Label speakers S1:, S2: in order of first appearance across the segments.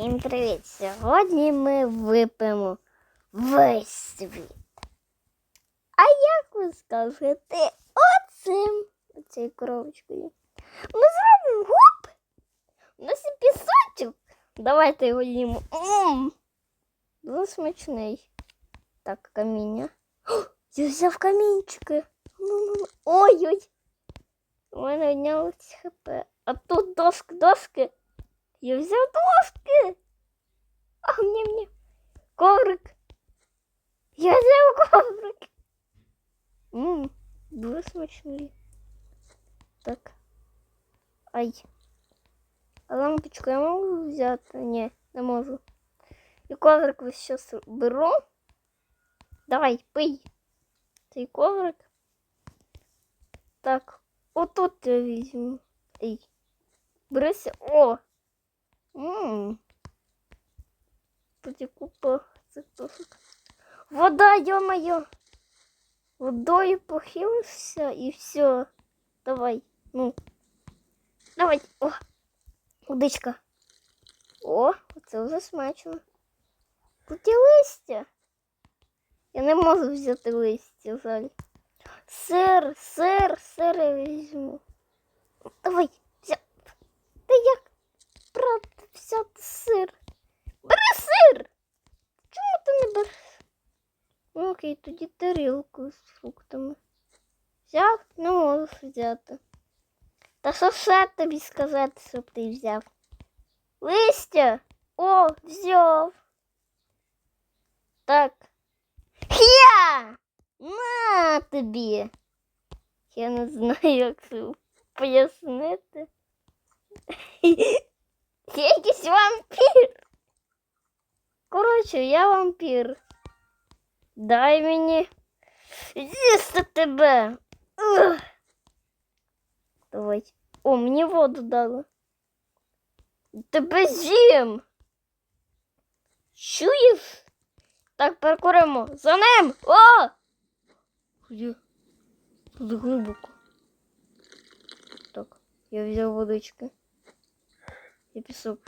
S1: Всім привіт! Сьогодні ми вип'ємо весь світ. А як ви скажете оцим, оцією коробочкою? Ми зробимо гоп. У нас є пісочок. Давайте його їмо. Мм. Дуже смачний. Так, каміння. О, я взяв камінчики. Ну-ну-ну. Ой-ой. У мене однялось хп. А тут доски, доски. Я взяв доски. А мне мне коврик. Я взяв коврик. Ммм, дуже смачний. Так. Ай. А лампочку я можу взяти? Ні, не можу. І коврик ось зараз беру. Давай, пий. Цей коврик. Так, отут я візьму. Ей. Берися. О! Є купа цих досок. Вода, ё-моё! Водою похилився і все. Давай. Ну. Давай. О! Удичка. О, це вже смачно. Тут є листя. Я не можу взяти листя жаль. Сир, сир, сир я візьму. Давай, взяв. Та як? Правда, взяти сир. Бери сир! Чому ти не береш? Ну, окей, тоді тарілку з фруктами. Взяв? Не можеш взяти. Та що ще тобі сказати, щоб ти взяв? Листя? О, взяв. Так. Я! На тобі. Я не знаю, як це пояснити. Я якийсь вампір. Коротше, я вампір. Дай мені з'їсти тебе. Ух. Давай. О, мені воду дали. Тебе з'їм. Чуєш? Так, перекуримо. За ним! О! Где? Тут глибоко. Так, я взяв водички. Я пісок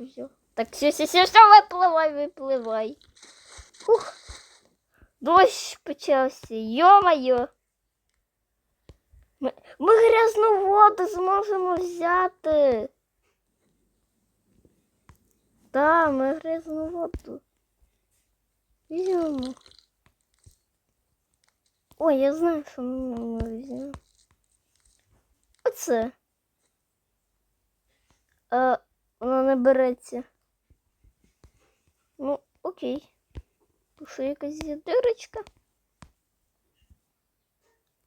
S1: взяв. Так, все, все, все, все, випливай, випливай. Ух. Дощ почався, йо-моє. Ми, ми грязну воду зможемо взяти. Да, ми грязну воду. Візьмемо. Ой, я знаю, що ми візьмемо. Оце. А, вона не береться. Ну, окей. Що якась дирочка.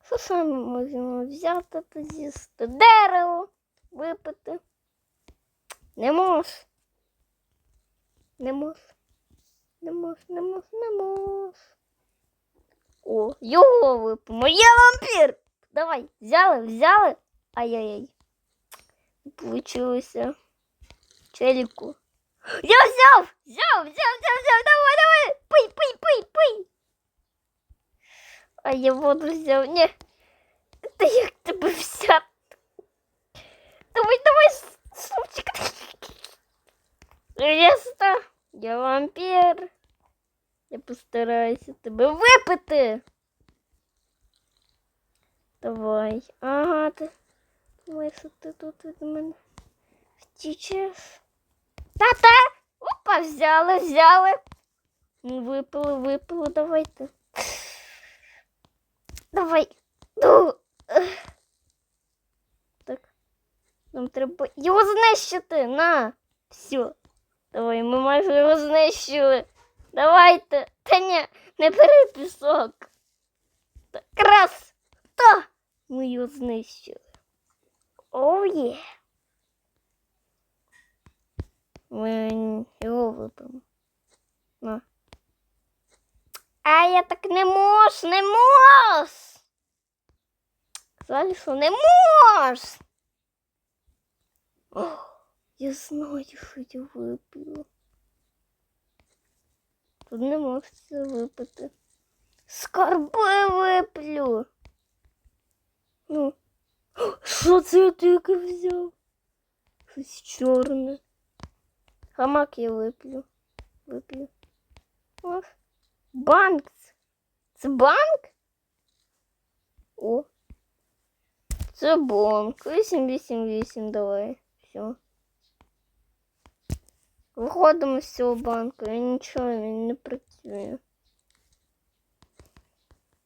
S1: Що саме можемо взяти з'їсти? Дерево випити. Не мож. Не мож. Не мож, не мож, не мож. О, його випимо. Я вампір! Давай, взяли, взяли. Ай-яй-яй. Получилося. Челіку. Я взяв! Взяв, взяв, взяв, взяв, давай, давай! Пий, пий, пий, пий! А я воду взяв. Ні. Та як тебе взяти? Давай, давай, сумчик. Реста. Я вампір. Я постараюся тебе випити. Давай. Ага, ти. Думаю, що ти тут від мене втічеш. Та-та! Опа, взяли, взяли. Ну, випили, випили, давайте. Давай. Ну. Так. Нам треба його знищити. На. Все. Давай, ми майже його знищили. Давайте. Та ні, не бери пісок. Так, раз. Та. Ми його знищили. Оу є. Ми його випимо. На. А я так не мож, не мож. Сказали, що не мож. Я знаю, що я випила. Тут не можу це випити. Скарби виплю. Ну. Що це я тільки взяв? Щось чорне. Гамак я вип'ю. Вип'ю. О, банк. Це банк? О. Це банк. 888 давай. Все. Виходимо з цього банку. Я нічого він не працює.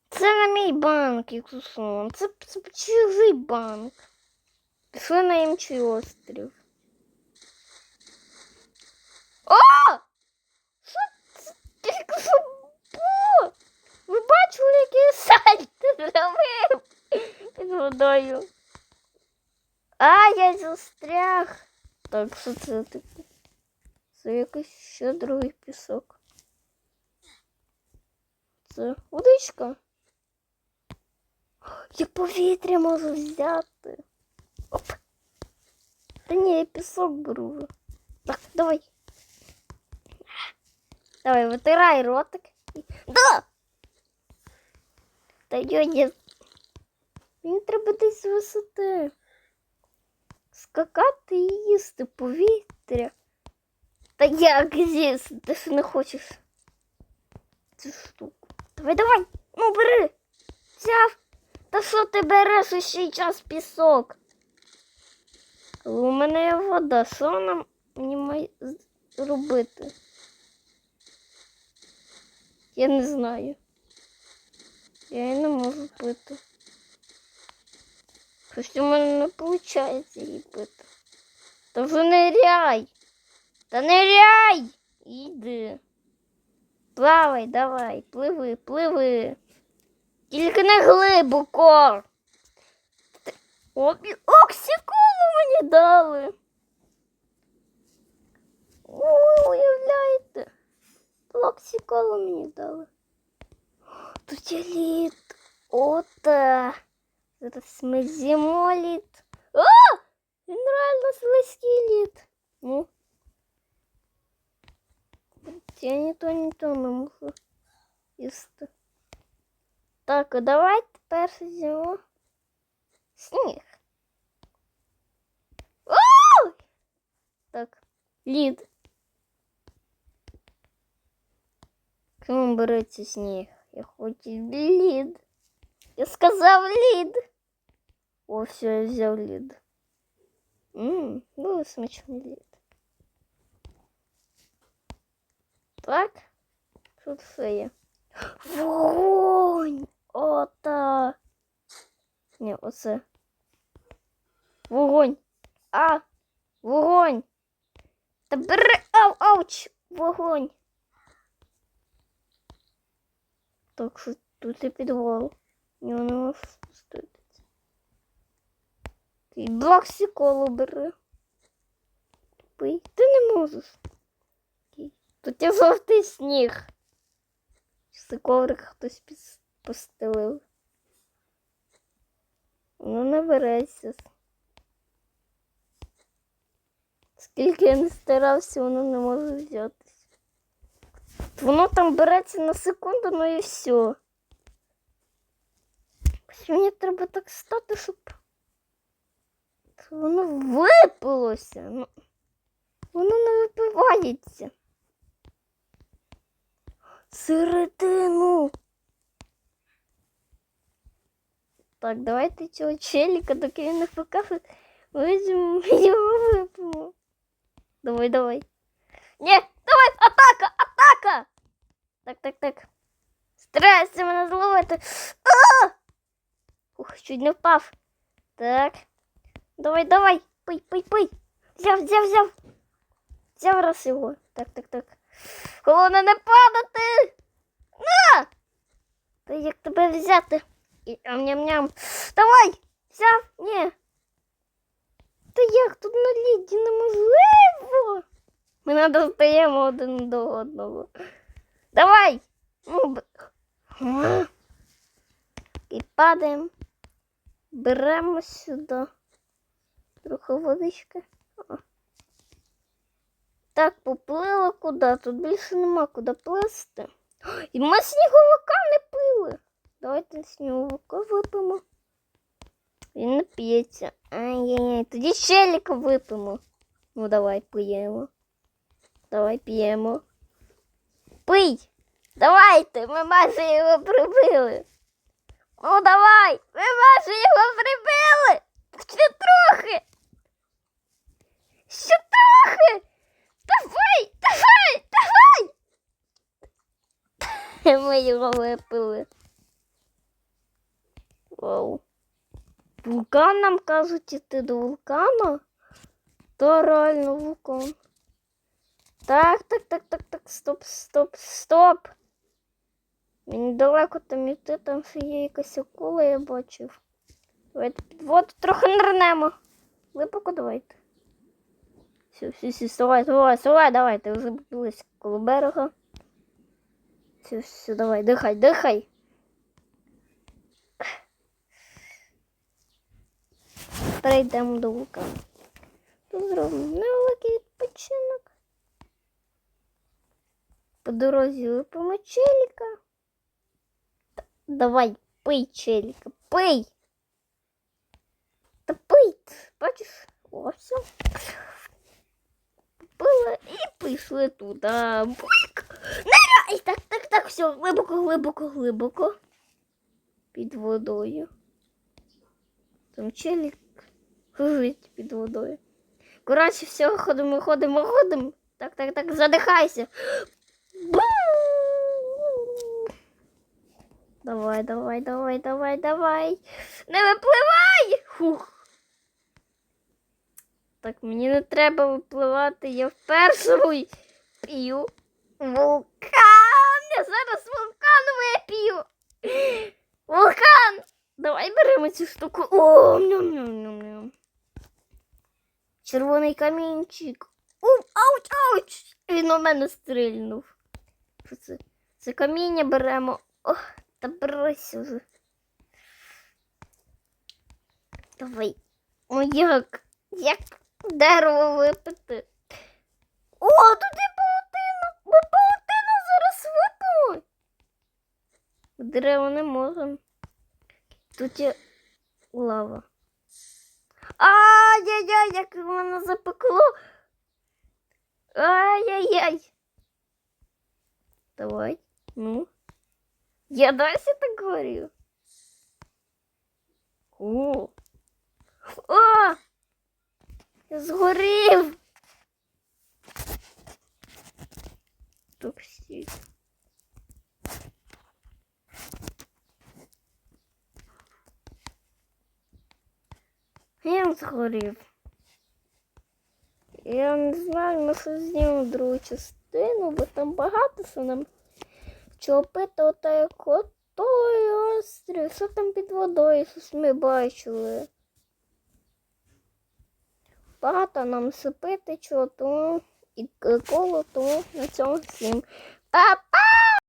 S1: Це не мій банк, Іксусон. Це, це чужий банк. Пішли на інший острів. О! Що це що? Ви бачили, який сальто зробив під водою? А, я застряг. Так, що це таке? Це якийсь ще другий пісок. Це водичка. Я повітря можу взяти. Оп. Та ні, я пісок беру. Так, давай. Давай, витирай ротик. Да! Та йоді. Мені треба десь з висоти. Скакати і їсти повітря. Та як з'їсти? Ти ж не хочеш цю штуку. Давай, давай, ну бери. Взяв. Та що ти береш усій час пісок? У мене є вода. Що нам мені має робити? Я не знаю. Я її не можу пити. Щось у мене не виходить її пити. Та вже ниряй. Та ниряй! Іди. Плавай, давай, пливи, пливи. Тільки не глибоко. Ти- О, бі- мені дали. Ой, уявляєте? Оксиколу мені дали. Тут є лід. Ота. Зараз ми з'їмо лід. А! Він реально слизький лід. Ну. Я ні то, ні то не можу їсти. Так, а давай тепер з'їмо сніг. Ой! Так, лід. Чому береться сніг? Я хочу лід. Я сказав лід. О, все, я взяв лід. Ммм, ну смачний лід. Так, тут все є. Вогонь! Ота. Ні, оце. Вогонь. А! Вогонь! Та бери! Ау, ауч! Вогонь! Так що тут і підвал. Його не можу спуститися. Ти блоксиколу бери. Пий. Ти не можеш. Тут є жовтий сніг. Це коврик хтось постелив. Воно не береться. Скільки я не старався, воно не може взятися. Воно там береться на секунду, ну і все. Ось Мені треба так стати, щоб воно випилося. Ну, воно не випивається. Середину. Так, давайте цього челіка, доки він не покаже, візьмемо його випимо. Давай, давай. Ні, давай, атака, Атака! Так, так, так. Старайся мене зловити. А! Ух, чуть не впав. Так. Давай, давай. Пий, пий, пий. Взяв, взяв, взяв. Взяв раз його. Так, так, так. Головне не падати. На! Та як тебе взяти? І ням-ням. Давай! Взяв? Ні. Та як тут на ліді неможливо? Ми не достаємо один до одного. Давай! Ну. І падаємо. Беремо сюди. Трохи водички. Так, поплили куди? Тут більше нема куди плисти. І ми сніговика не пили. Давайте сніговика випимо. Він не п'ється. Ай-яй-яй. Тоді щеліка випимо. Ну давай пиємо. Давай п'ємо. Пий! Давайте, ми майже його прибили. Ну давай! Ми майже його прибили! Ще трохи! Ще трохи! Давай! Давай! Давай! Ми його випили. Вау. Вулкан нам кажуть іти до вулкану. То реально вулкан. Так, так, так, так, так, стоп, стоп, стоп. Мені далеко там іти, там ще є якась акула, я бачив. Давайте під трохи нирнемо. Глибоко давайте. Все, все, все, вставай, вставай, вставай, давайте. Вже близько коло берега. Все, все, давай, дихай, дихай. Перейдемо до вулкану. Тут зробимо невеликий відпочинок. По дорозі випимо челіка. Давай, пий, челіка, пий. Та пий, бачиш? О. Пила і пішли туди. Ниряй! Так, так, так, все, глибоко, глибоко, глибоко. Під водою. Там челік лежить під водою. Коротше, все, ходимо, ходимо, ходимо. Так, так, так, задихайся. Давай, давай, давай, давай, давай. Не випливай! Фух. Так, мені не треба випливати, я в першому п'ю вулкан. Я зараз вулкан вип'ю. Вулкан! Давай беремо цю штуку. О, ням-ням-ням-ням. Червоний камінчик. У, ауч, ауч! Він у мене стрільнув. Це? Це каміння беремо. Ох, та брось уже. Давай. О, як? Як дерево випити? О, тут є паутина! Ми паутину зараз випимо. В дерево не можемо. Тут є лава. Ай-яй-яй, як мене запекло. Ай-яй-яй. Давай, ну. Я досі так говорю. О. О! Я згорів. Токсик. Я згорів. Я не знаю, ми ще знімемо другу Частину, бо там багато що нам чопити отак як отой острів, що там під водою, щось ми бачили. Багато нам сипити, чого то і коло, то на цьому всім. Па-па!